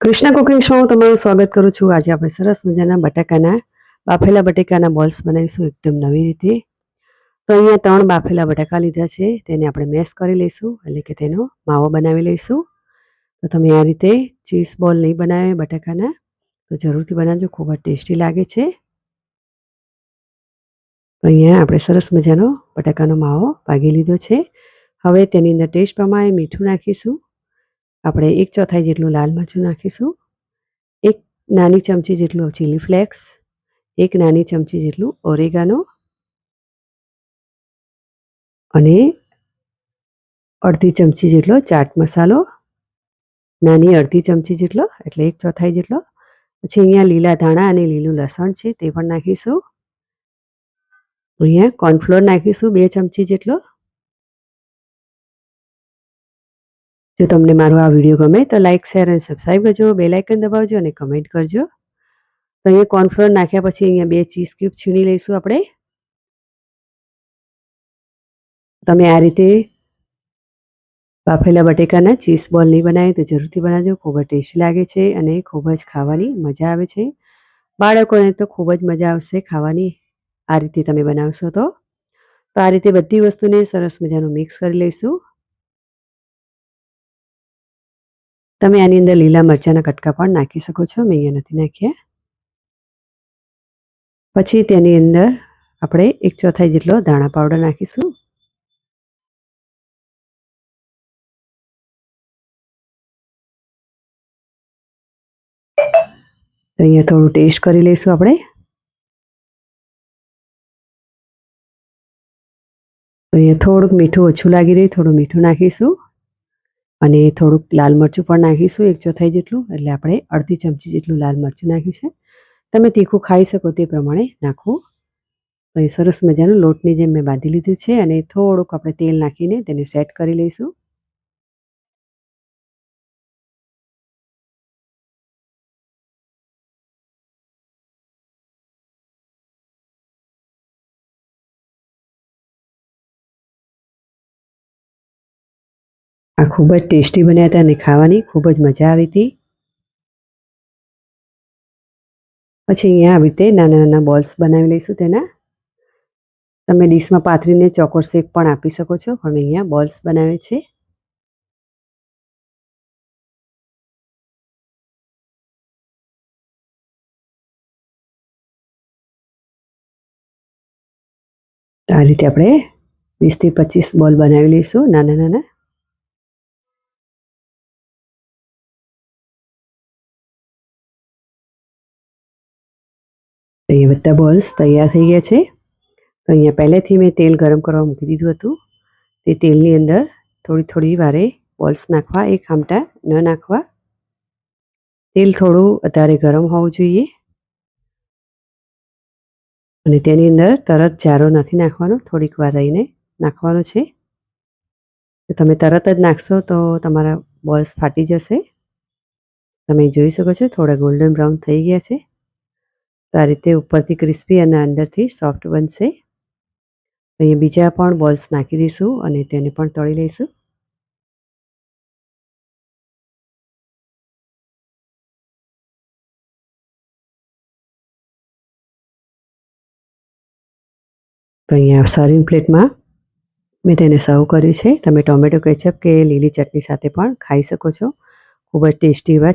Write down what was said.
Krishna cooking શોમાં હું તમારું સ્વાગત કરું છું. આજે આપણે સરસ મજાના બટાકાના, બાફેલા બટાકાના બોલ્સ બનાવીશું એકદમ નવી રીતે. તો અહીંયા ત્રણ બાફેલા બટાકા લીધા છે. તેને આપણે મેશ કરી લઈશું એટલે કે તેનો માવો બનાવી લઈશું. તો તમે આ રીતે ચીઝ બોલ નહીં બનાવે બટાકાના. તો જરૂરથી બનાવજો, ખૂબ જ ટેસ્ટી લાગે છે. તો અહીંયા આપણે સરસ મજાનો બટાકાનો માવો ભાગી લીધો છે. હવે તેની અંદર ટેસ્ટ પ્રમાણે મીઠું નાખીશું. આપણે એક ચોથાઈ જેટલું લાલ મરચું નાખીશું, એક નાની ચમચી જેટલું ચીલી ફ્લેક્સ એક નાની ચમચી જેટલું ઓરેગાનો અને અડધી ચમચી જેટલો ચાટ મસાલો, નાની અડધી ચમચી જેટલો, એટલે એક ચોથાઈ જેટલો. પછી અહીંયા લીલા ધાણા અને લીલું લસણ છે, તે પણ નાખીશું. અહીંયા કોર્નફ્લોર નાખીશું બે ચમચી જેટલો. જો તમને મારો આ વીડિયો ગમે તો લાઇક શેર અને સબસ્ક્રાઈબ કરજો. બે લાઇકન દબાવજો અને કમેન્ટ કરજો. તો અહીંયા કોર્નફ્લોર નાખ્યા પછી અહીંયા બે ચીઝ ક્યુબ છીણી લઈશું આપણે. તમે આ રીતે બાફેલા બટેકાના ચીઝ બોલ નહીં બનાવે તો જરૂરથી બનાવજો. ખૂબ જ ટેસ્ટી લાગે છે અને ખૂબ જ ખાવાની મજા આવે છે. બાળકોને તો ખૂબ જ મજા આવશે ખાવાની આ રીતે તમે બનાવશો તો. તો આ રીતે બધી વસ્તુને સરસ મજાનું મિક્સ કરી લઈશું. તમે આની અંદર લીલા મરચાંના કટકા પણ નાખી શકો છો. મેં અહીંયા નથી નાખ્યા. પછી તેની અંદર આપણે એક ચોથાઈ જેટલો દાણા પાવડર નાખીશું. તો અહીંયા થોડું ટેસ્ટ કરી લઈશું આપણે. તો અહીંયા થોડુંક મીઠું ઓછું લાગી રહ્યું, થોડું મીઠું નાખીશું. અને થોડુંક લાલ મરચું પણ નાખીશું, એક ચોથાઈ જેટલું, એટલે આપણે અડધી ચમચી જેટલું લાલ મરચું નાખ્યું છે. તમે તીખું ખાઈ શકો તે પ્રમાણે નાખવું તો સરસ મજાનું લોટની જેમ મેં બાંધી લીધું છે અને થોડુંક આપણે તેલ નાખીને તેને સેટ કરી લઈશું. આ ખૂબ જ ટેસ્ટી બન્યા હતા અને ખાવાની ખૂબ જ મજા આવી હતી. પછી અહીંયા આવી રીતે નાના નાના બોલ્સ બનાવી લઈશું તેના. તમે ડીશમાં પાથરીને ચોકોર શેપ પણ આપી શકો છો, પણ અહીંયા બોલ્સ બનાવે છે. આ રીતે આપણે વીસથી પચીસ બોલ બનાવી લઈશું નાના નાના. અહીંયા બધા બોલ્સ તૈયાર થઈ ગયા છે. તો અહીંયા પહેલેથી મેં તેલ ગરમ કરવા મૂકી દીધું હતું. તે તેલની અંદર થોડી થોડી વારે બોલ્સ નાખવા, એક આમટા ન નાખવા. તેલ થોડું વધારે ગરમ હોવું જોઈએ. અને તેની અંદર તરત જારો નથી નાખવાનો, થોડીક વાર રહીને નાખવાનો છે. તો તમે તરત જ નાખશો તો તમારા બોલ્સ ફાટી જશે. તમે જોઈ શકો છો, થોડા ગોલ્ડન બ્રાઉન થઈ ગયા છે. તો આ રીતે ઉપરથી ક્રિસ્પી અને અંદરથી સોફ્ટ બનશે. અહીંયા બીજા પણ બોલ્સ નાખી દઈશું અને તેને પણ તળી લઈશું. તો અહીંયા સર્વિંગ પ્લેટમાં મેં તેને સર્વ કર્યું છે. તમે ટોમેટો, કેચઅપ કે લીલી ચટણી સાથે પણ ખાઈ શકો છો. ખૂબ જ ટેસ્ટી એવા